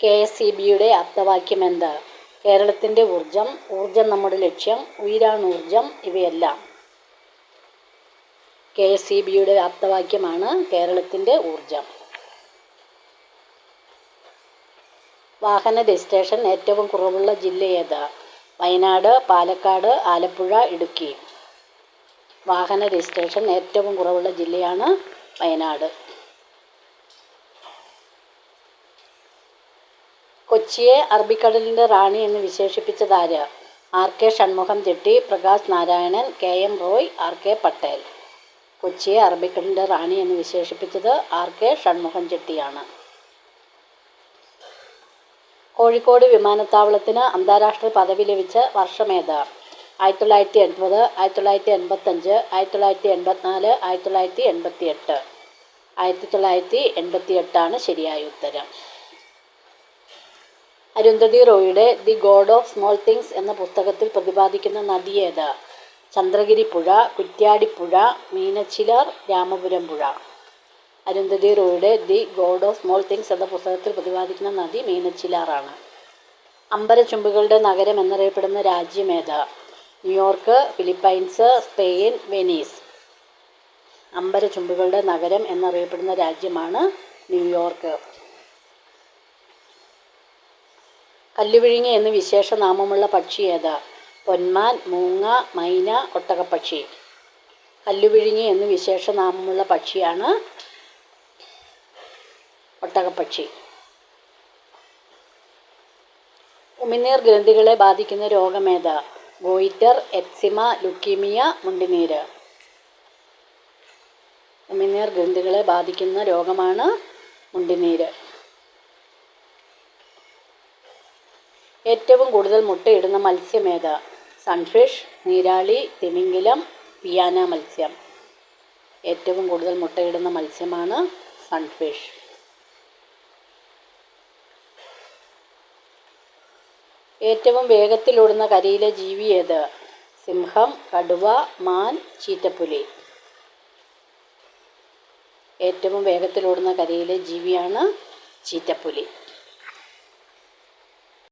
K S E ബിയുടെ അർത്ഥവാക്യം എന്ത്? കേരളത്തിന്റെ ഊർജം ഊർജം നമ്മുടെ ലക്ഷ്യം ഉയരാണ് ഊർജം ഇവയെല്ലാം. കെ എസ് ഇ ബിയുടെ ആപ്തവാക്യമാണ് കേരളത്തിന്റെ ഊർജം വാഹന രജിസ്ട്രേഷൻ ഏറ്റവും കുറവുള്ള ജില്ല ഏത്? വയനാട് പാലക്കാട് ആലപ്പുഴ ഇടുക്കി. വാഹന രജിസ്ട്രേഷൻ ഏറ്റവും കുറവുള്ള ജില്ലയാണ് വയനാട്. കൊച്ചിയെ അറബിക്കടലിന്റെ റാണി എന്ന് വിശേഷിപ്പിച്ചതാര്? R K Shanmukham Chetty Prakash Narayanan K M Roy R K Patel. കൊച്ചിയെ അറബിക്കടലിന്റെ റാണി എന്ന് വിശേഷിപ്പിച്ചത് ആർ കെ ഷൺമുഖം ചെട്ടിയാണ് കോഴിക്കോട് വിമാനത്താവളത്തിന് അന്താരാഷ്ട്ര പദവി ലഭിച്ച വർഷമേത് ആയിരത്തി തൊള്ളായിരത്തി എൺപത് ആയിരത്തി തൊള്ളായിരത്തി എൺപത്തഞ്ച് ആയിരത്തി തൊള്ളായിരത്തി എൺപത്തിനാല് ആയിരത്തി തൊള്ളായിരത്തി എൺപത്തി എട്ട് ആയിരത്തി തൊള്ളായിരത്തി എൺപത്തി എട്ടാണ് ശരിയായ ഉത്തരം. Arundhati റോയിയുടെ the God of Small Things എന്ന പുസ്തകത്തിൽ പ്രതിപാദിക്കുന്ന നദി ഏത്? ചന്ദ്രഗിരി പുഴ കുറ്റ്യാടിപ്പുഴ മീനച്ചിലാർ രാമപുരം പുഴ Arundhati റോയുടെ the God of Small Things എന്ന പുസ്തകത്തിൽ പ്രതിപാദിക്കുന്ന നദി മീനച്ചിലാറാണ്. അമ്പരചുംബികളുടെ നഗരം എന്നറിയപ്പെടുന്ന രാജ്യം ഏത്? New York Philippines Spain Venice. അമ്പരചുംബികളുടെ നഗരം എന്നറിയപ്പെടുന്ന രാജ്യമാണ് ന്യൂയോർക്ക്. കല്ലുവിഴുങ്ങി എന്ന് വിശേഷനാമമുള്ള പക്ഷി ഏതാ? പൊന്മാൻ മൂങ്ങ മൈന ഒട്ടകപ്പക്ഷി. കല്ലുവിഴുങ്ങി എന്ന് വിശേഷനാമമുള്ള പക്ഷിയാണ് ഒട്ടകപ്പക്ഷി. ഉമിനീർ ഗ്രന്ഥികളെ ബാധിക്കുന്ന രോഗമേതാ ഗോയിറ്റർ എക്സിമ ലുക്കീമിയ മുണ്ടിനീര്. ഉമിനീർ ഗ്രന്ഥികളെ ബാധിക്കുന്ന രോഗമാണ് മുണ്ടിനീര്. ഏറ്റവും കൂടുതൽ മുട്ടയിടുന്ന മത്സ്യം ഏതാ? സൺഫിഷ് നീരാളി തിമിംഗിലം പിയാന മത്സ്യം. ഏറ്റവും കൂടുതൽ മുട്ടയിടുന്ന മത്സ്യമാണ് സൺഫിഷ്. ഏറ്റവും വേഗത്തിലോടുന്ന കരയിലെ ജീവി ഏത്? സിംഹം കടുവ മാൻ ചീറ്റപ്പുലി. ഏറ്റവും വേഗത്തിലോടുന്ന കരയിലെ ജീവിയാണ് ചീറ്റപ്പുലി.